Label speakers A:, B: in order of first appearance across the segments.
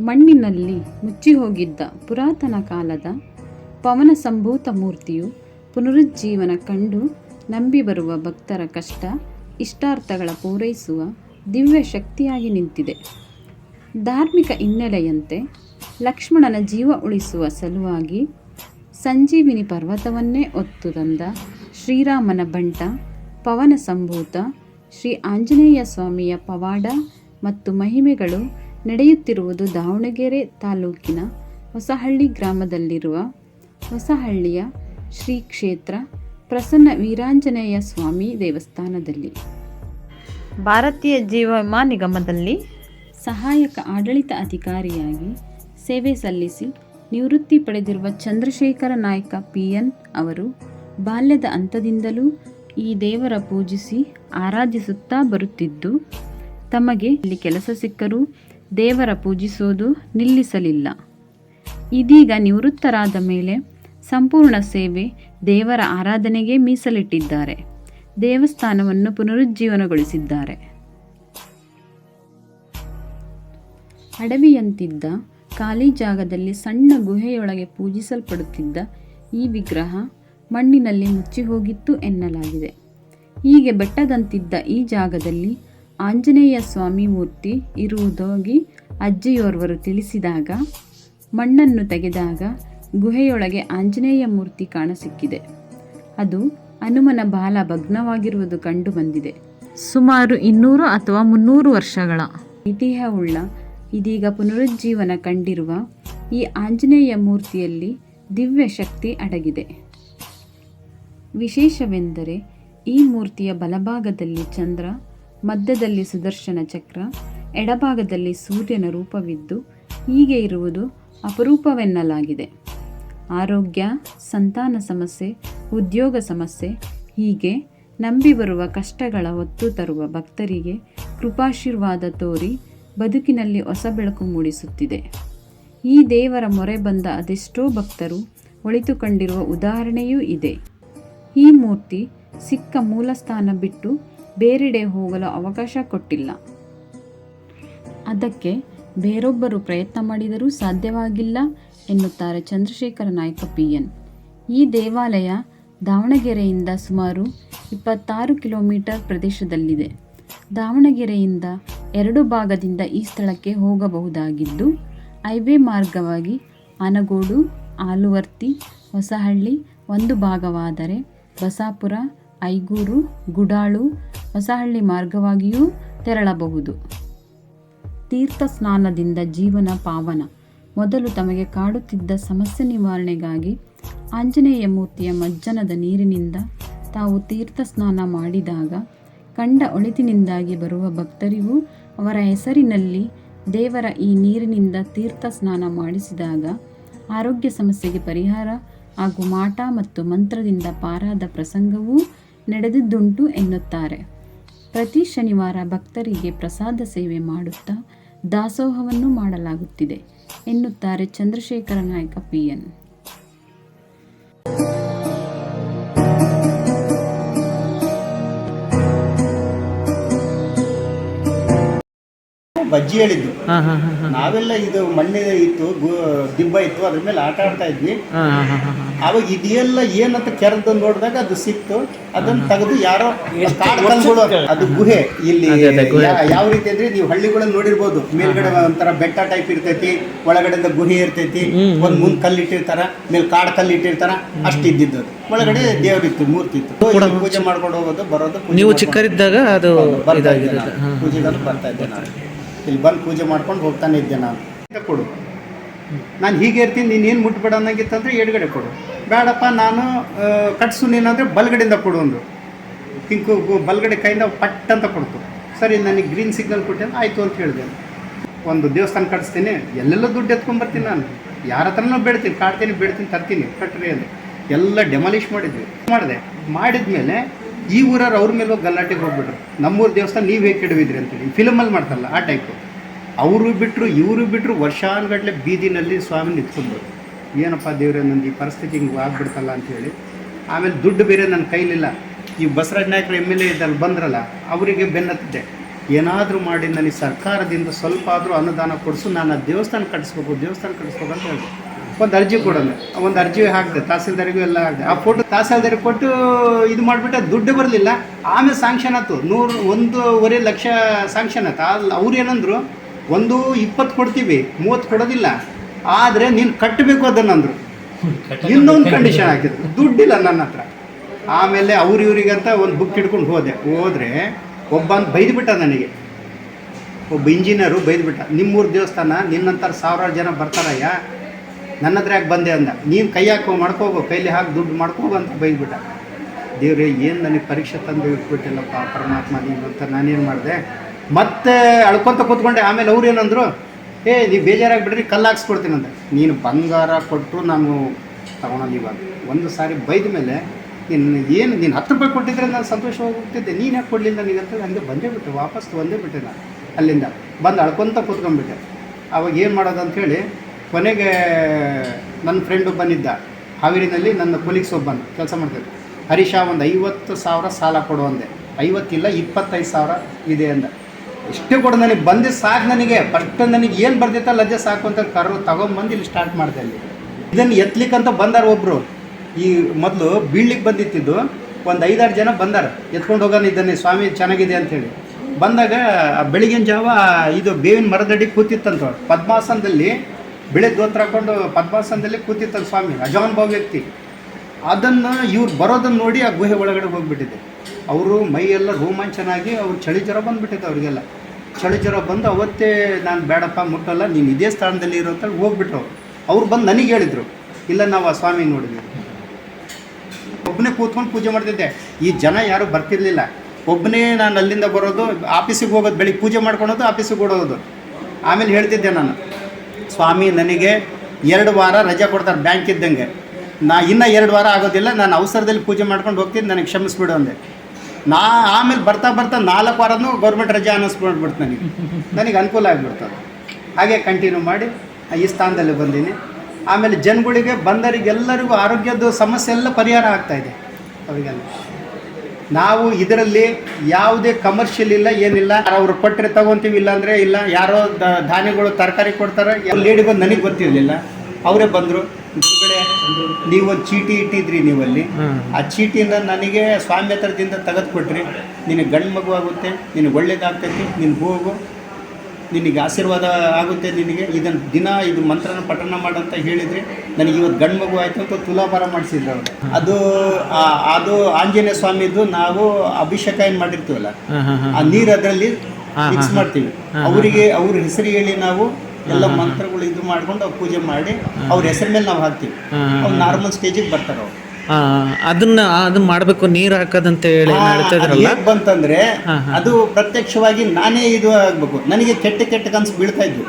A: ಮಣ್ಣಿನಲ್ಲಿ ಮುಚ್ಚಿಹೋಗಿದ್ದ ಪುರಾತನ ಕಾಲದ ಪವನ ಸಂಭೂತ ಮೂರ್ತಿಯು ಪುನರುಜ್ಜೀವನ ಕಂಡು ನಂಬಿ ಬರುವ ಭಕ್ತರ ಕಷ್ಟ, ಇಷ್ಟಾರ್ಥಗಳ ಪೂರೈಸುವ ದಿವ್ಯ ಶಕ್ತಿಯಾಗಿ ನಿಂತಿದೆ. ಧಾರ್ಮಿಕ ಹಿನ್ನೆಲೆಯಂತೆ ಲಕ್ಷ್ಮಣನ ಜೀವ ಉಳಿಸುವ ಸಲುವಾಗಿ ಸಂಜೀವಿನಿ ಪರ್ವತವನ್ನೇ ಒತ್ತು ತಂದ ಶ್ರೀರಾಮನ ಬಂಟ, ಪವನ ಸಂಭೂತ, ಶ್ರೀ ಆಂಜನೇಯ ಸ್ವಾಮಿಯ ಪವಾಡ ಮತ್ತು ಮಹಿಮೆಗಳು ನಡೆಯುತ್ತಿರುವುದು ದಾವಣಗೆರೆ ತಾಲೂಕಿನ ಹೊಸಹಳ್ಳಿ ಗ್ರಾಮದಲ್ಲಿರುವ ಹೊಸಹಳ್ಳಿಯ ಶ್ರೀ ಕ್ಷೇತ್ರ ಪ್ರಸನ್ನ ವೀರಾಂಜನೇಯ ಸ್ವಾಮಿ ದೇವಸ್ಥಾನದಲ್ಲಿ. ಭಾರತೀಯ ಜೀವ ವಿಮಾ ನಿಗಮದಲ್ಲಿ ಸಹಾಯಕ ಆಡಳಿತ ಅಧಿಕಾರಿಯಾಗಿ ಸೇವೆ ಸಲ್ಲಿಸಿ ನಿವೃತ್ತಿ ಪಡೆದಿರುವ ಚಂದ್ರಶೇಖರ ನಾಯ್ಕ ಪಿ ಎನ್ ಅವರು ಬಾಲ್ಯದ ಹಂತದಿಂದಲೂ ಈ ದೇವರ ಪೂಜಿಸಿ ಆರಾಧಿಸುತ್ತಾ ಬರುತ್ತಿದ್ದು ತಮಗೆ ಇಲ್ಲಿ ಕೆಲಸ ಸಿಕ್ಕರೂ ದೇವರ ಪೂಜಿಸೋದು ನಿಲ್ಲಿಸಲಿಲ್ಲ. ಇದೀಗ ನಿವೃತ್ತರಾದ ಮೇಲೆ ಸಂಪೂರ್ಣ ಸೇವೆ ದೇವರ ಆರಾಧನೆಗೆ ಮೀಸಲಿಟ್ಟಿದ್ದಾರೆ. ದೇವಸ್ಥಾನವನ್ನು ಪುನರುಜ್ಜೀವನಗೊಳಿಸಿದ್ದಾರೆ. ಅಡವಿಯಂತಿದ್ದ ಖಾಲಿ ಜಾಗದಲ್ಲಿ ಸಣ್ಣ ಗುಹೆಯೊಳಗೆ ಪೂಜಿಸಲ್ಪಡುತ್ತಿದ್ದ ಈ ವಿಗ್ರಹ ಮಣ್ಣಿನಲ್ಲಿ ಮುಚ್ಚಿಹೋಗಿತ್ತು ಎನ್ನಲಾಗಿದೆ. ಹೀಗೆ ಬೆಟ್ಟದಂತಿದ್ದ ಈ ಜಾಗದಲ್ಲಿ ಆಂಜನೇಯ ಸ್ವಾಮಿ ಮೂರ್ತಿ ಇರುವುದಾಗಿ ಅಜ್ಜಿಯೋರ್ವರು ತಿಳಿಸಿದಾಗ, ಮಣ್ಣನ್ನು ತೆಗೆದಾಗ ಗುಹೆಯೊಳಗೆ ಆಂಜನೇಯ ಮೂರ್ತಿ ಕಾಣಸಿಕ್ಕಿದೆ. ಅದು ಹನುಮನ ಬಾಲ ಭಗ್ನವಾಗಿರುವುದು ಕಂಡು ಬಂದಿದೆ. ಸುಮಾರು ಇನ್ನೂರು ಅಥವಾ ಮುನ್ನೂರು ವರ್ಷಗಳ ಇತಿಹಾಸವುಳ್ಳ ಇದೀಗ ಪುನರುಜ್ಜೀವನ ಕಂಡಿರುವ ಈ ಆಂಜನೇಯ ಮೂರ್ತಿಯಲ್ಲಿ ದಿವ್ಯ ಶಕ್ತಿ ಅಡಗಿದೆ. ವಿಶೇಷವೆಂದರೆ ಈ ಮೂರ್ತಿಯ ಬಲಭಾಗದಲ್ಲಿ ಚಂದ್ರ ಮಧ್ಯದಲ್ಲಿ ಸುದರ್ಶನ ಚಕ್ರ, ಎಡಭಾಗದಲ್ಲಿ ಸೂರ್ಯನ ರೂಪವಿದ್ದು ಹೀಗೆ ಇರುವುದು ಅಪರೂಪವೆನ್ನಲಾಗಿದೆ. ಆರೋಗ್ಯ, ಸಂತಾನ ಸಮಸ್ಯೆ, ಉದ್ಯೋಗ ಸಮಸ್ಯೆ, ಹೀಗೆ ನಂಬಿ ಬರುವ ಕಷ್ಟಗಳ ಹೊತ್ತು ತರುವ ಭಕ್ತರಿಗೆ ಕೃಪಾಶೀರ್ವಾದ ತೋರಿ ಬದುಕಿನಲ್ಲಿ ಹೊಸ ಬೆಳಕು ಮೂಡಿಸುತ್ತಿದೆ. ಈ ದೇವರ ಮೊರೆ ಬಂದ ಅದೆಷ್ಟೋ ಭಕ್ತರು ಒಳಿತುಕೊಂಡಿರುವ ಉದಾಹರಣೆಯೂ ಇದೆ. ಈ ಮೂರ್ತಿ ಸಿಕ್ಕ ಮೂಲಸ್ಥಾನ ಬಿಟ್ಟು ಬೇರೆಡೆ ಹೋಗಲು ಅವಕಾಶ ಕೊಟ್ಟಿಲ್ಲ. ಅದಕ್ಕೆ ಬೇರೊಬ್ಬರು ಪ್ರಯತ್ನ ಮಾಡಿದರೂ ಸಾಧ್ಯವಾಗಿಲ್ಲ ಎನ್ನುತ್ತಾರೆ ಚಂದ್ರಶೇಖರ ನಾಯ್ಕ ಪಿ ಎನ್. ಈ ದೇವಾಲಯ ದಾವಣಗೆರೆಯಿಂದ ಸುಮಾರು ಇಪ್ಪತ್ತಾರು ಕಿಲೋಮೀಟರ್ ಪ್ರದೇಶದಲ್ಲಿದೆ. ದಾವಣಗೆರೆಯಿಂದ ಎರಡು ಭಾಗದಿಂದ ಈ ಸ್ಥಳಕ್ಕೆ ಹೋಗಬಹುದಾಗಿದ್ದು, ಹೈವೇ ಮಾರ್ಗವಾಗಿ ಆನಗೋಡು, ಆಲುವರ್ತಿ, ಹೊಸಹಳ್ಳಿ ಒಂದು ಭಾಗವಾದರೆ ಬಸಾಪುರ, ಐಗೂರು, ಗುಡಾಳು ಹೊಸಹಳ್ಳಿ ಮಾರ್ಗವಾಗಿಯೂ ತೆರಳಬಹುದು. ತೀರ್ಥ ಸ್ನಾನದಿಂದ ಜೀವನ ಪಾವನ. ಮೊದಲು ತಮಗೆ ಕಾಡುತ್ತಿದ್ದ ಸಮಸ್ಯೆ ನಿವಾರಣೆಗಾಗಿ ಆಂಜನೇಯ ಮೂರ್ತಿಯ ಮಜ್ಜನದ ನೀರಿನಿಂದ ತಾವು ತೀರ್ಥ ಸ್ನಾನ ಮಾಡಿದಾಗ ಕಂಡ ಒಳಿತಿನಿಂದಾಗಿ ಬರುವ ಭಕ್ತರಿಗೂ ಅವರ ಹೆಸರಿನಲ್ಲಿ ದೇವರ ಈ ನೀರಿನಿಂದ ತೀರ್ಥ ಸ್ನಾನ ಮಾಡಿಸಿದಾಗ ಆರೋಗ್ಯ ಸಮಸ್ಯೆಗೆ ಪರಿಹಾರ ಹಾಗೂ ಮಾಟ ಮತ್ತು ಮಂತ್ರದಿಂದ ಪಾರಾದ ಪ್ರಸಂಗವೂ ನಡೆದಿದ್ದುಂಟು ಎನ್ನುತ್ತಾರೆ. ಪ್ರತಿ ಶನಿವಾರ ಭಕ್ತರಿಗೆ ಪ್ರಸಾದ ಸೇವೆ ಮಾಡುತ್ತಾ ದಾಸೋಹವನ್ನು ಮಾಡಲಾಗುತ್ತಿದೆ ಎನ್ನುತ್ತಾರೆ ಚಂದ್ರಶೇಖರ ನಾಯಕ ಪಿ ಎನ್.
B: ಬಜ್ಜಿ ಹೇಳಿದ್ದು. ನಾವೆಲ್ಲ ಇದು ಮಣ್ಣಿನ ಇತ್ತು ಗು- ದಿಬ್ಬ ಇತ್ತು ಅದ್ರ ಮೇಲೆ ಆಟ ಆಡ್ತಾ ಇದ್ವಿ. ಅವಾಗ ಇದೆಲ್ಲ ಏನಂತ ಕೆರೆದ ನೋಡಿದಾಗ ಅದು ಸಿಕ್ತು. ಅದನ್ನ ತೆಗೆದು ಯಾರೋ ಅದು ಗುಹೆ. ಇಲ್ಲಿ ಯಾವ ರೀತಿ ಅಂದ್ರೆ ನೀವು ಹಳ್ಳಿಗಳಲ್ಲಿ ನೋಡಿರ್ಬೋದು. ಮೇಲ್ಗಡೆ ಒಂಥರ ಬೆಟ್ಟ ಟೈಪ್ ಇರ್ತೈತಿ ಒಳಗಡೆಯಿಂದ ಗುಹೆ ಇರ್ತೈತಿ. ಒಂದ್ ಮುಂದ್ ಕಲ್ಲು ಇಟ್ಟಿರ್ತಾರ ಮೇಲೆ ಕಾಡ್ ಕಲ್ಲು ಇಟ್ಟಿರ್ತಾರ ಅಷ್ಟು ಇದ್ದಿದ್ದು ಅದು. ಒಳಗಡೆ ದೇವರಿತ್ತು ಮೂರ್ತಿ ಇತ್ತು. ಪೂಜೆ ಮಾಡ್ಕೊಂಡು ಹೋಗೋದು ಬರೋದು
C: ನೀವು ಚಿಕ್ಕರಿದ್ದಾಗ ಅದು
B: ನಾನು. ಬರ್ತಾ ಇದ್ದೆ ನಾನು. ಇಲ್ಲಿ ಬಂದು ಪೂಜೆ ಮಾಡ್ಕೊಂಡು ಹೋಗ್ತಾನೆ ಇದ್ದೆ ನಾನು. ಕೊಡು. ನಾನು ಹೀಗೆ ಇರ್ತೀನಿ, ನೀನು ಏನು ಮುಟ್ಬೇಡ ಅನ್ನಂಗಿತ್ತಂದ್ರೆ ಎಡಗಡೆ ಕೊಡು. ಬೇಡಪ್ಪ, ನಾನು ಕಟ್ಸು ನೀನಂದ್ರೆ ಬಲ್ಗಡೆಯಿಂದ ಕೊಡು ಒಂದು ಕಿಂಕು ಬಲ್ಗಡೆ ಕೈಯಿಂದ ಪಟ್ ಅಂತ ಕೊಡ್ತು. ಸರಿ, ನನಗೆ ಗ್ರೀನ್ ಸಿಗ್ನಲ್ ಕೊಟ್ಟೆ ಆಯಿತು ಅಂತ ಹೇಳಿದೆ. ಒಂದು ದೇವಸ್ಥಾನ ಕಟ್ಸ್ತೀನಿ, ಎಲ್ಲೆಲ್ಲ ದುಡ್ಡು ಎತ್ಕೊಂಡ್ಬರ್ತೀನಿ ನಾನು. ಯಾರ ಹತ್ರನೂ ಬೇಡ್ತೀನಿ, ಕಾಡ್ತೀನಿ, ಬೇಡ್ತೀನಿ, ತರ್ತೀನಿ, ಕಟ್ರಿ ಅಲ್ಲಿ ಎಲ್ಲ ಡೆಮಾಲಿಷ್ ಮಾಡಿದ್ವಿ. ಮಾಡಿದೆ. ಮಾಡಿದ್ಮೇಲೆ ಈ ಊರವ್ರು ಅವ್ರ ಮೇಲೆ ಗಲಾಟೆಗೆ ಹೋಗ್ಬಿಟ್ರು. ನಮ್ಮೂರು ದೇವಸ್ಥಾನ ನೀವು ಹೇಗೆ ಕೆಡವಿದ್ರಿ ಅಂತೇಳಿ. ಫಿಲಮಲ್ಲಿ ಮಾಡ್ತಾರಲ್ಲ, ಆ ಟೈಪು ಅವರು ಬಿಟ್ಟರು ಇವರು ಬಿಟ್ಟರು ವರ್ಷಾನುಗಟ್ಟಲೆ ಬೀದಿನಲ್ಲಿ ಸ್ವಾಮಿ ನಿಂತ್ಕೊಂಡು ಏನಪ್ಪ ದೇವ್ರೆ, ನಂದು ಈ ಪರಿಸ್ಥಿತಿ ಹಿಂಗೆ ಆಗ್ಬಿಡ್ತಲ್ಲ ಅಂಥೇಳಿ ಆಮೇಲೆ ದುಡ್ಡು ಬೇರೆ ನನ್ನ ಕೈಲಿಲ್ಲ. ಈ ಬಸರಾಜ್ ನಾಯಕರು ಎಂ ಎಲ್ ಎ ಇದ್ದಲ್ಲಿ ಬಂದ್ರಲ್ಲ, ಅವರಿಗೆ ಬೆನ್ನತ್ತಿದ್ದೆ. ಏನಾದರೂ ಮಾಡಿ ನನಗೆ ಸರ್ಕಾರದಿಂದ ಸ್ವಲ್ಪ ಆದರೂ ಅನುದಾನ ಕೊಡಿಸು, ನಾನು ಆ ದೇವಸ್ಥಾನ ಕಟ್ಟಿಸ್ಬೇಕು ದೇವಸ್ಥಾನ ಕಟ್ಟಿಸ್ಬೇಕು ಅಂತ ಹೇಳಿದೆ. ಒಂದು ಅರ್ಜಿ ಕೊಡೋಣ ಒಂದು ಅರ್ಜಿ ಹಾಕಿದೆ ತಹಸೀಲ್ದಾರಿಗೂ ಎಲ್ಲ ಹಾಕಿದೆ. ಆ ಫೋಟೋ ತಹಸೀಲ್ದಾರಿಗೆ ಕೊಟ್ಟು ಇದು ಮಾಡಿಬಿಟ್ಟು ದುಡ್ಡು ಬರಲಿಲ್ಲ. ಆಮೇಲೆ ಸ್ಯಾಂಕ್ಷನ್ ಆಯ್ತು. ನೂರು ಒಂದೂವರೆ ಲಕ್ಷ ಸ್ಯಾಂಕ್ಷನ್ ಆಯ್ತು. ಅಲ್ಲಿ ಅವ್ರು ಏನಂದ್ರು ಒಂದು ಇಪ್ಪತ್ತು ಕೊಡ್ತೀವಿ ಮೂವತ್ತು ಕೊಡೋದಿಲ್ಲ. ಆದರೆ ನೀನು ಕಟ್ಟಬೇಕು ಅದನ್ನಂದರು ಇನ್ನೊಂದು ಕಂಡೀಷನ್ ಹಾಕಿದ್ರು. ದುಡ್ಡಿಲ್ಲ ನನ್ನ ಹತ್ರ. ಆಮೇಲೆ ಅವ್ರ ಇವ್ರಿಗಂತ ಒಂದು ಬುಕ್ ಹಿಡ್ಕೊಂಡು ಹೋದೆ. ಹೋದರೆ ಒಬ್ಬ ಬೈದ್ಬಿಟ್ಟ ನನಗೆ. ಒಬ್ಬ ಇಂಜಿನಿಯರು ಬೈದ್ಬಿಟ್ಟ ನಿಮ್ಮೂರು ದೇವಸ್ಥಾನ ನಿನ್ನಂತರ ಸಾವಿರಾರು ಜನ ಬರ್ತಾರಯ್ಯ. ನನ್ನ ಹತ್ರ ಯಾಕೆ ಬಂದೆ ಅಂದ? ನೀನು ಕೈ ಹಾಕೋ ಮಾಡ್ಕೋಬೋ ಕೈಲಿ ಹಾಕಿ ದುಡ್ಡು ಮಾಡ್ಕೋಬೋ ಅಂತ ಬೈದ್ಬಿಟ್ಟ. ದೇವ್ರೆ, ಏನು ನನಗೆ ಪರೀಕ್ಷೆ ತಂದು ಇಟ್ಬಿಟ್ಟಿಲ್ಲಪ್ಪ, ಪರಮಾತ್ಮ ನೀನು ಅಂತ ನಾನೇನು ಮಾಡಿದೆ? ಮತ್ತೆ ಅಳ್ಕೊತ ಕೂತ್ಕೊಂಡೆ. ಆಮೇಲೆ ಅವ್ರು ಏನಂದ್ರು, ಏ, ನೀವು ಬೇಜಾರಾಗಿ ಬಿಡ್ರಿ ಕಲ್ಲು ಹಾಕ್ಸ್ಕೊಡ್ತೀನಿ ಅಂತ ನೀನು ಬಂಗಾರ ಕೊಟ್ಟು ನಾನು ತಗೊಳಲ್ಲ ಇವಾಗ ಒಂದು ಸಾರಿ ಬೈದ ಮೇಲೆ, ನೀನು, ಏನು, ನೀನು ಹತ್ತು ರೂಪಾಯಿ ಕೊಟ್ಟಿದ್ರೆ ನಾನು ಸಂತೋಷವಾಗಿ ಹೋಗ್ತಿದ್ದೆ ನೀನು ಯಾಕೆ ಕೊಡಲಿಲ್ಲ ನನಗಂತ ಹಂಗೆ ಬಂದೇ ಬಿಟ್ಟೆ ವಾಪಸ್ ಬಂದೇ ಬಿಟ್ಟೆ ನಾನು ಅಲ್ಲಿಂದ ಬಂದು ಅಳ್ಕೊತ ಕೂತ್ಕೊಂಡ್ಬಿಟ್ಟೆ. ಅವಾಗ ಏನು ಮಾಡೋದು ಅಂಥೇಳಿ ಕೊನೆಗೆ ನನ್ನ ಫ್ರೆಂಡ್ ಒಬ್ಬನಿದ್ದ. ಹಾವೇರಿನಲ್ಲಿ ನನ್ನ ಕೊಲೀಗ್ಸ್ ಒಬ್ಬ ಕೆಲಸ ಮಾಡ್ತಿದ್ದ. ಹರೀಶ ಒಂದು ಐವತ್ತು ಸಾವಿರ ಸಾಲ ಕೊಡು ಅಂದೆ. ಐವತ್ತಿಲ್ಲ, ಇಪ್ಪತ್ತೈದು ಸಾವಿರ ಇದೆ ಅಂದ. ಇಷ್ಟು ಕೊಡು ನನಗೆ ಬಂದಿದ್ದು ಸಾಕು ನನಗೆ. ಫಸ್ಟ್ ನನಗೆ ಏನು ಬರ್ದಿತ್ತಲ್ಲ ಅದೇ ಸಾಕು ಅಂತ ಕರು ತಗೊಂಬಂದು ಇಲ್ಲಿ ಸ್ಟಾರ್ಟ್ ಮಾಡಿದೆ ಅಲ್ಲಿ. ಇದನ್ನು ಎತ್ತಲಿಕ್ಕಂತ ಬಂದಾರ ಒಬ್ಬರು ಈ ಮೊದಲು ಬೀಳ್ಲಿಕ್ಕೆ ಬಂದಿತ್ತಿದ್ದು, ಒಂದು ಐದಾರು ಜನ ಬಂದಾರ. ಎತ್ಕೊಂಡು ಹೋಗೋಣ ಇದನ್ನೇ ಸ್ವಾಮಿ ಚೆನ್ನಾಗಿದೆ ಅಂಥೇಳಿ ಬಂದಾಗ ಬೆಳಗಿನ ಜಾವ ಇದು ಬೇವಿನ ಮರದಡಿ ಕೂತಿತ್ತಂತ. ಪದ್ಮಾಸನದಲ್ಲಿ ಬಿಳೆ ದೋತ್ರ ಹಾಕೊಂಡು ಪದ್ಮಾಸನದಲ್ಲಿ ಕೂತಿತ್ತಲ್ಲ ಸ್ವಾಮಿ ಅಜಾನ್ ಭಾವ ವ್ಯಕ್ತಿ. ಅದನ್ನು ಇವ್ರು ಬರೋದನ್ನು ನೋಡಿ ಆ ಗುಹೆ ಒಳಗಡೆ ಹೋಗಿಬಿಟ್ಟಿದೆ. ಅವರು ಮೈಯೆಲ್ಲ ರೋಮಾಂಚನಾಗಿ ಅವ್ರು ಚಳಿ ಜ್ವರ ಬಂದುಬಿಟ್ಟಿದೆ ಅವರಿಗೆಲ್ಲ. ಚಳಿ ಜ್ವರ ಬಂದು ಅವತ್ತೇ ನಾನು ಬೇಡಪ್ಪ, ಮುಟ್ಟಲ್ಲ, ನೀನು ಇದೇ ಸ್ಥಾನದಲ್ಲಿ ಇರೋ ಅಂತ ಹೋಗ್ಬಿಟ್ರು ಅವ್ರು. ಬಂದು ನನಗೆ ಹೇಳಿದರು, ಇಲ್ಲ ನಾವು ಆ ಸ್ವಾಮಿ ನೋಡಿದ್ವಿ. ಒಬ್ಬನೇ ಕೂತ್ಕೊಂಡು ಪೂಜೆ ಮಾಡ್ತಿದ್ದೆ. ಈ ಜನ ಯಾರೂ ಬರ್ತಿರ್ಲಿಲ್ಲ. ಒಬ್ಬನೇ ನಾನು ಅಲ್ಲಿಂದ ಬರೋದು, ಆಫೀಸಿಗೆ ಹೋಗೋದು ಬೆಳಿಗ್ಗೆ ಪೂಜೆ ಮಾಡ್ಕೊಳೋದು, ಆಫೀಸಿಗೆ ಓಡೋದು. ಆಮೇಲೆ ಹೇಳ್ತಿದ್ದೆ ನಾನು ಸ್ವಾಮಿ ನನಗೆ ಎರಡು ವಾರ ರಜೆ ಕೊಡ್ತಾರೆ ಬ್ಯಾಂಕ್ ಇದ್ದಂಗೆ. ನಾ ಇನ್ನೂ ಎರಡು ವಾರ ಆಗೋದಿಲ್ಲ, ನಾನು ಅವಸರದಲ್ಲಿ ಪೂಜೆ ಮಾಡ್ಕೊಂಡು ಹೋಗ್ತೀನಿ, ನನಗೆ ಕ್ಷಮಿಸ್ಬಿಡು ಅಂದೆ. ನಾ ಆಮೇಲೆ ಬರ್ತಾ ಬರ್ತಾ ನಾಲ್ಕು ವಾರನೂ ಗೌರ್ಮೆಂಟ್ ರಜೆ ಅನ್ನಿಸ್ಬಿಡ್ಬಿಡ್ತು ನನಗೆ. ನನಗೆ ಅನುಕೂಲ ಆಗಿಬಿಡ್ತದೆ ಹಾಗೆ ಕಂಟಿನ್ಯೂ ಮಾಡಿ ಈ ಸ್ಥಾನದಲ್ಲಿ ಬಂದೀನಿ. ಆಮೇಲೆ ಜನಗಳಿಗೆ ಬಂದವರಿಗೆಲ್ಲರಿಗೂ ಆರೋಗ್ಯದ ಸಮಸ್ಯೆ ಎಲ್ಲ ಪರಿಹಾರ ಆಗ್ತಾ ಇದೆ. ಅವರಿಗೆಲ್ಲ. ನಾವು ಇದರಲ್ಲಿ ಯಾವುದೇ ಕಮರ್ಷಿಯಲ್ ಇಲ್ಲ ಏನಿಲ್ಲ. ಅವ್ರು ಕೊಟ್ಟರೆ ತಗೊಂತೀವಿ ಇಲ್ಲ ಅಂದ್ರೆ ಇಲ್ಲ. ಯಾರೋ ಧಾನ್ಯಗಳು ತರಕಾರಿ ಕೊಡ್ತಾರೆ. ಲೇಡಿ ಬಂದು ನನಗೆ ಗೊತ್ತಿರಲಿಲ್ಲ. ಅವರೇ ಬಂದರು. ನೀವು ನೀವೊಂದು ಚೀಟಿ ಇಟ್ಟಿದ್ರಿ ನೀವಲ್ಲಿ. ಆ ಚೀಟಿನ ನನಗೆ ಸ್ವಾಮ್ಯತರದಿಂದ ತೆಗೆದುಕೊಟ್ರಿ. ತೆಗೆದು ಕೊಟ್ರಿ ನಿನಗೆ ಗಂಡು ಮಗು ಆಗುತ್ತೆ ನಿನಗೆ ಒಳ್ಳೇದಾಗ್ತೈತಿ ನಿನ್ನ ಹೋಗು. ನಿನಗೆ ಆಶೀರ್ವಾದ ಆಗುತ್ತೆ ನಿನಗೆ? ಇದನ್ನು ದಿನ ಇದು ಮಂತ್ರನ ಪಠಣ ಮಾಡಂತ ಹೇಳಿದರೆ ನನಗೆ ಇವತ್ತು ಗಂಡು ಮಗು ಆಯಿತು ಅಂತ ತುಲಾಭಾರ ಮಾಡಿಸಿದ್ರು ಅವರು. ಅದು ಆ- ಅದು ಆಂಜನೇಯ ಸ್ವಾಮಿದು ನಾವು ಅಭಿಷೇಕ ಏನು ಮಾಡಿರ್ತೀವಲ್ಲ? ಆ ನೀರು ಅದರಲ್ಲಿ ಮಿಕ್ಸ್ ಮಾಡ್ತೀವಿ. ಅವರಿಗೆ ಅವ್ರ ಹೆಸರು ಹೇಳಿ ನಾವು ಎಲ್ಲ ಮಂತ್ರಗಳು ಇದು ಮಾಡ್ಕೊಂಡು ಅವ್ರು ಪೂಜೆ ಮಾಡಿ ಅವ್ರ ಹೆಸರ ಮೇಲೆ ನಾವು ಹಾಕ್ತೀವಿ. ಅವ್ರು ನಾರ್ಮಲ್ ಸ್ಟೇಜಿಗೆ ಬರ್ತಾರೆ ಅವ್ರು.
C: ಅದನ್ನ ಅದನ್ನ ಮಾಡ್ಬೇಕು ನೀರ್ ಹಾಕೋದಂತ ಹೇಳಿ ಹೇಳ್ತಾ ಇದ್ರಲ್ಲ?
B: ಬಂತಂದ್ರೆ ಅದು ಪ್ರತ್ಯಕ್ಷವಾಗಿ ನಾನೇ ಇದು ಆಗ್ಬೇಕು. ನನಗೆ ಕೆಟ್ಟ ಕೆಟ್ಟ ಕನ್ಸು ಬೀಳ್ತಾ ಇದ್ವು.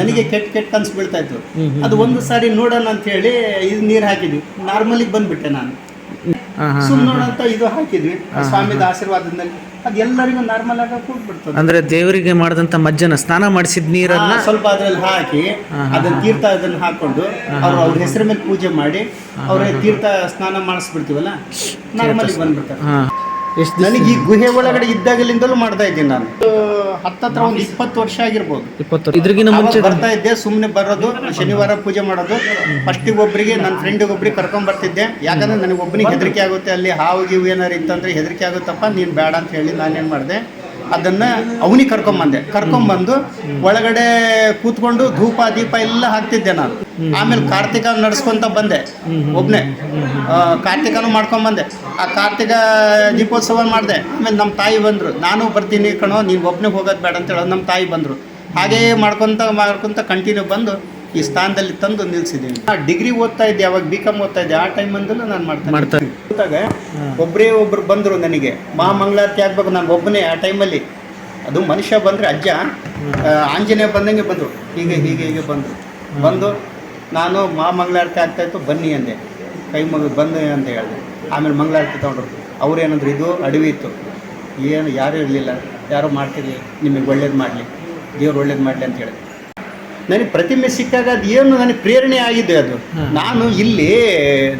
B: ನನಗೆ ಕೆಟ್ಟ ಕೆಟ್ಟ ಕನ್ಸು ಬೀಳ್ತಾ ಇತ್ತು ಅದು ಒಂದು ಸಾರಿ ನೋಡೋಣ ಅಂತ ಹೇಳಿ ಇದು ನೀರು ಹಾಕಿದ್ವಿ. ನಾರ್ಮಲಿಗೆ ಬಂದ್ಬಿಟ್ಟೆ ನಾನು. ಸುಮ್ಮನೆ ಅಂತ ಇದು ಹಾಕಿದ್ವಿ. ಸ್ವಾಮಿದ ಆಶೀರ್ವಾದದಲ್ಲಿ ಅದು ಎಲ್ಲರಿಗೂ ನಾರ್ಮಲ್ ಆಗಿ ಕೂಡ್ಬಿಡ್ತದೆ.
C: ಅಂದ್ರೆ ದೇವರಿಗೆ ಮಾಡಿದಂತ ಮಜ್ಜನ ಸ್ನಾನ ಮಾಡಿಸಿದ ನೀರನ್ನ
B: ಸ್ವಲ್ಪ ಅದ್ರಲ್ಲಿ ಹಾಕಿ ಅದನ್ನ ತೀರ್ಥ ಅದನ್ನ ಹಾಕೊಂಡು ಅವ್ರ ಅವ್ರ ಹೆಸರ ಮೇಲೆ ಪೂಜೆ ಮಾಡಿ ಅವ್ರ ತೀರ್ಥ ಸ್ನಾನ ಮಾಡಿಸ್ಬಿಡ್ತೀವಲ್ಲ? ನಾರ್ಮಲ್ ಬಂದ್ಬಿಡ್ತಾರೆ ನನಗೆ ಈ ಗುಹೆ ಒಳಗಡೆ ಇದ್ದಾಗಲಿಂದಲೂ ಮಾಡ್ತಾ ಇದ್ದೀನಿ ನಾನು. ಹತ್ತತ್ರ ಒಂದು ಇಪ್ಪತ್ತು ವರ್ಷ ಆಗಿರ್ಬೋದು.
C: ಇಪ್ಪತ್ತು ಇದ್ರಿಗಿನ ಮುಂಚೆ
B: ಬರ್ತಾ ಇದ್ದೆ ಸುಮ್ಮನೆ ಬರೋದು ಶನಿವಾರ ಪೂಜೆ ಮಾಡೋದು. ಫಸ್ಟಿಗೆ ಒಬ್ಬರಿಗೆ ನನ್ನ ಫ್ರೆಂಡಿಗೆ ಒಬ್ಬರಿಗೆ ಕರ್ಕೊಂಡ್ ಬರ್ತಿದ್ದೆ. ಯಾಕಂದ್ರೆ ನನಗೆ ಒಬ್ಬನಿಗೆ ಹೆದರಿಕೆ ಆಗುತ್ತೆ ಅಲ್ಲಿ ಹಾವು ಗೀವು ಏನಾರು ಇತ್ತಂದ್ರೆ ಹೆದರಿಕೆ ಆಗುತ್ತಪ್ಪ ನೀನು ಬೇಡ ಅಂತ ಹೇಳಿ ನಾನೇನು ಮಾಡಿದೆ. ಅದನ್ನ ಅವನಿಗೆ ಕರ್ಕೊಂಬಂದೆ ಕರ್ಕೊಂಬಂದು ಒಳಗಡೆ ಕೂತ್ಕೊಂಡು ಧೂಪ, ದೀಪ ಎಲ್ಲ ಹಾಕ್ತಿದ್ದೆ ನಾನು. ಆಮೇಲೆ ಕಾರ್ತಿಕ ನಡ್ಸ್ಕೊಂತ ಬಂದೆ. ಒಬ್ಬನೇ ಕಾರ್ತಿಕನು ಮಾಡ್ಕೊಂಬಂದೆ ಆ ಕಾರ್ತಿಕ ದೀಪೋತ್ಸವ ಮಾಡಿದೆ. ಆಮೇಲೆ ನಮ್ಮ ತಾಯಿ ಬಂದರು. ನಾನು ಬರ್ತೀನಿ ಕಣೋ ನೀನು ಒಬ್ಬನೇ ಹೋಗೋದು ಬೇಡ ಅಂತ ಹೇಳೋದು ನಮ್ಮ ತಾಯಿ ಬಂದರು. ಹಾಗೇ ಮಾಡ್ಕೊತ ಮಾಡ್ಕೊತ ಕಂಟಿನ್ಯೂ ಬಂದು ಈ ಸ್ಥಾನದಲ್ಲಿ ತಂದು ನಿಲ್ಸಿದ್ದೀನಿ. ಡಿಗ್ರಿ ಓದ್ತಾ ಇದ್ದೆ ಅವಾಗ ಬಿ ಕಾಮ್ ಓದ್ತಾ ಇದ್ದೆ ಆ ಟೈಮಂದಲೂ ನಾನು ಮಾಡ್ತಾ ಕೂತಾಗ ಒಬ್ಬರೇ ಒಬ್ರು ಬಂದರು ನನಗೆ. ಮಹಾಮಂಗಳಾರತಿ ಆಗ್ಬೇಕು ನಾನು ಒಬ್ಬನೇ ಆ ಟೈಮಲ್ಲಿ ಅದು ಮನುಷ್ಯ ಬಂದರೆ ಅಜ್ಜ ಆಂಜನೇಯ ಬಂದಂಗೆ ಬಂದರು. ಹೀಗೆ ಹೀಗೆ ಹೀಗೆ ಬಂದರು. ಬಂದು ನಾನು ಮಹಾಮಂಗಳಾರತಿ ಆಗ್ತಾಯಿತ್ತು ಬನ್ನಿ ಅಂದೆ. ಕೈ ಮಗ ಬಂದು ಅಂತ ಹೇಳಿದೆ. ಆಮೇಲೆ ಮಂಗಳಾರತಿ ತೊಗೊಂಡ್ರು. ಅವ್ರೇನಂದ್ರು ಇದು ಅಡವಿ ಇತ್ತು. ಏನು ಯಾರೂ ಇರಲಿಲ್ಲ. ಯಾರೂ ಮಾಡ್ತಿರಲಿ? ನಿಮಗೆ ಒಳ್ಳೇದು ಮಾಡಲಿ. ದೇವ್ರು ಒಳ್ಳೇದು ಮಾಡಲಿ ಅಂತ ಹೇಳಿದೆ. ನನಗೆ ಪ್ರತಿಮೆ ಸಿಕ್ಕಾಗ ಅದು ಏನು ನನಗೆ ಪ್ರೇರಣೆ ಆಗಿದೆ ಅದು. ನಾನು ಇಲ್ಲಿ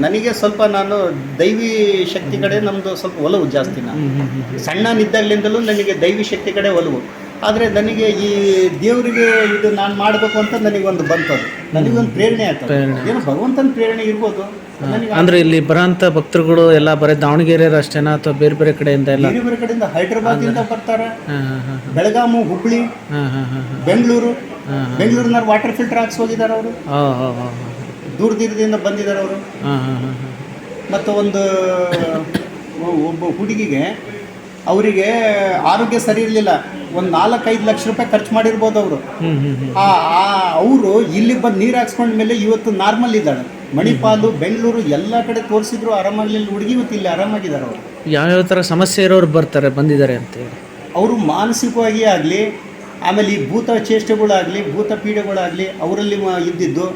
B: ನನಗೆ ಸ್ವಲ್ಪ ನಾನು ದೈವಿ ಶಕ್ತಿ ಕಡೆ ನಮ್ಮದು ಸ್ವಲ್ಪ ಒಲವು ಜಾಸ್ತಿ ನಾನು. ಸಣ್ಣನಿದ್ದಾಗಲಿಂದಲೂ ನನಗೆ ದೈವಿ ಶಕ್ತಿ ಕಡೆ ಒಲವು. ಆದರೆ ನನಗೆ ಈ ದೇವರಿಗೆ ಇದು ನಾನು ಮಾಡಬೇಕು ಅಂತ ನನಗೊಂದು ಬಂತದು. ನನಗೊಂದು ಪ್ರೇರಣೆ ಆಗ್ತದೆ
C: ಪ್ರೇರಣೆ.
B: ಏನೋ ಭಗವಂತನ ಪ್ರೇರಣೆ ಇರ್ಬೋದು. ನನಗೆ
C: ಅಂದ್ರೆ ಇಲ್ಲಿ ಬರೋಂಥ ಭಕ್ತರುಗಳು ಎಲ್ಲ ಬರೀ ದಾವಣಗೆರೆ ಅಷ್ಟೇನಾ ಅಥವಾ ಬೇರೆ ಬೇರೆ ಕಡೆಯಿಂದ ಎಲ್ಲ?
B: ಬೇರೆ ಬೇರೆ ಕಡೆಯಿಂದ ಹೈದ್ರಾಬಾದಿಂದ ಬರ್ತಾರೆ.
C: ಹಾಂ ಹಾಂ ಹಾಂ
B: ಬೆಳಗಾಮು ಹುಬ್ಳಿ ಬೆಂಗಳೂರು. ಬೆಂಗಳೂರಿನವ್ರು ವಾಟರ್ ಫಿಲ್ಟರ್ ಹಾಕ್ಸಿ ಹೋಗಿದ್ದಾರೆ ಅವರು. ದೂರದಿಂದ ಬಂದಿದ್ದಾರೆ ಅವರು. ಮತ್ತು ಒಂದು ಒಬ್ಬ ಹುಡುಗಿಗೆ ಅವರಿಗೆ ಆರೋಗ್ಯ ಸರಿ ಇರಲಿಲ್ಲ. ಒಂದು ನಾಲ್ಕೈದು ಲಕ್ಷ ರೂಪಾಯಿ ಖರ್ಚು ಮಾಡಿರ್ಬೋದು ಅವರು. ಅವರು ಇಲ್ಲಿ ಬಂದು ನೀರು ಹಾಕ್ಸ್ಕೊಂಡ ಮೇಲೆ ಇವತ್ತು ನಾರ್ಮಲ್ ಇದ್ದಾಳೆ. ಮಣಿಪಾಲು ಬೆಂಗಳೂರು ಎಲ್ಲ ಕಡೆ ತೋರಿಸಿದ್ರು ಆರಾಮಾಗಲಿಲ್ಲ. ಹುಡುಗಿ ಇವತ್ತು ಇಲ್ಲಿ ಆರಾಮಾಗಿದ್ದಾರೆ ಅವರು.
C: ಯಾವ್ಯಾವ ಥರ ಸಮಸ್ಯೆ ಇರೋರು ಬರ್ತಾರೆ ಬಂದಿದ್ದಾರೆ ಅಂತೇಳಿ
B: ಅವರು ಮಾನಸಿಕವಾಗಿ ಆಗಲಿ ಆಮೇಲೆ ಈ ಭೂತ ಚೇಷ್ಟೆಗಳಾಗಲಿ ಭೂತ ಪೀಡೆಗಳಾಗಲಿ ಅವರಲ್ಲಿ ಇದ್ದಿದ್ದು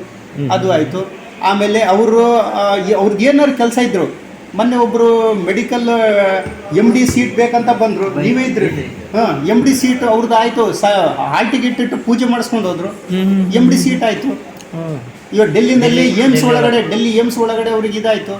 B: ಅದು ಆಯಿತು. ಆಮೇಲೆ ಅವರು ಅವ್ರಿಗೆ ಏನಾದ್ರು ಕೆಲಸ ಇದ್ರು ಮೊನ್ನೆ ಒಬ್ಬರು ಮೆಡಿಕಲ್ ಎಂ ಡಿ ಸೀಟ್ ಬೇಕಂತ ಬಂದರು. ನೀವೇ ಇದ್ರಿ. ಹಾಂ ಎಂ ಡಿ ಸೀಟ್ ಅವ್ರದ್ದು ಆಯಿತು. ಸ ಹಾಲ್ಟಿಗೆ ಇಟ್ಟಿಟ್ಟು ಇಟ್ಟು ಪೂಜೆ ಮಾಡಿಸ್ಕೊಂಡು ಹೋದ್ರು. ಎಂ ಡಿ ಸೀಟ್ ಆಯಿತು. ಇವಾಗ ಡೆಲ್ಲಿನಲ್ಲಿ ಏಮ್ಸ್ ಒಳಗಡೆ ಡೆಲ್ಲಿ ಏಮ್ಸ್ ಒಳಗಡೆ ಅವ್ರಿಗೆ ಇದಾಯಿತು.